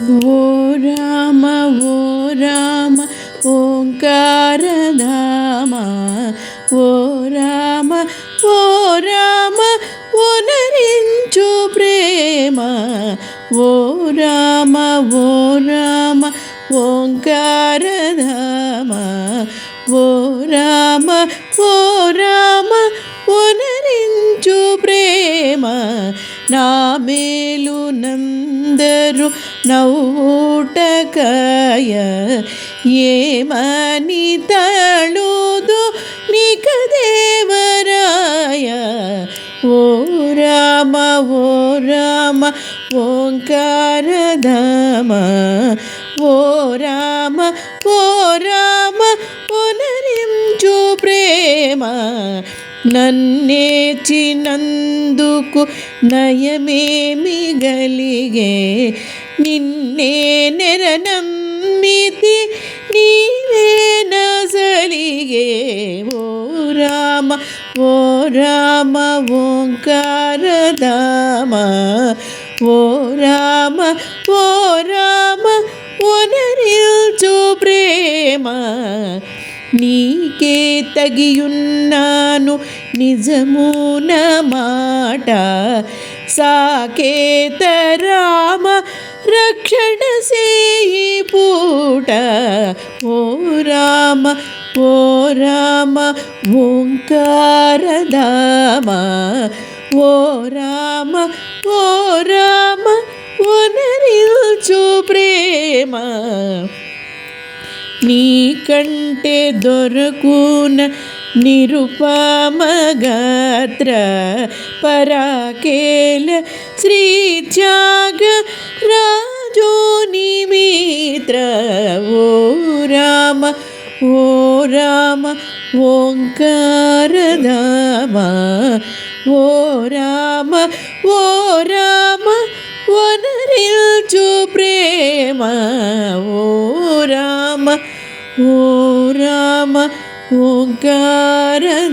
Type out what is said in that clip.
ఓ రామ ఓ రామ ఓంకారధామ ఓ రామ ఓ రామ ఓనరించు ప్రేమ ఓ రామ ఓ రామ ఓంకారధామ ఓ రామ నా మేలు నందరు నవ్వుటకాయ ఏమని తಳುದು నిక దేవరాయ? ఓ రామ ఓ రామ ఓంకారధామ ఓ రామ ఓ రామ పునరించు ప్రేమ నన్నేచినందుకు నయమేమి గలిగే? నిన్నే నెరనమ్మితి నీవే నజలిగే. ఓ రామ ఓ రామ ఓంకారధామ ఓ రామ ఓ రామ ఓనరిల్చు ప్రేమ. నీకే తగియున్నాను నిజమున మాట. సాకేత రామ రక్షణ సేయి పూట. ఓ రామ ఓ రామ ఓంకారధామ ఓ రామ ఓ రామ ఓనరిల్చు ప్రేమ. నీకంటే దొరకున నిరుపమగాత్ర పరాకేల శ్రీత్యాగ రాజో నిమిత్ర ఓ రామ ఓ రామ ఓంకారధామ ఓ రామ ఓ రామ వనరిల్చు ప్రేమ. ఓ రామ ఓంకారధామ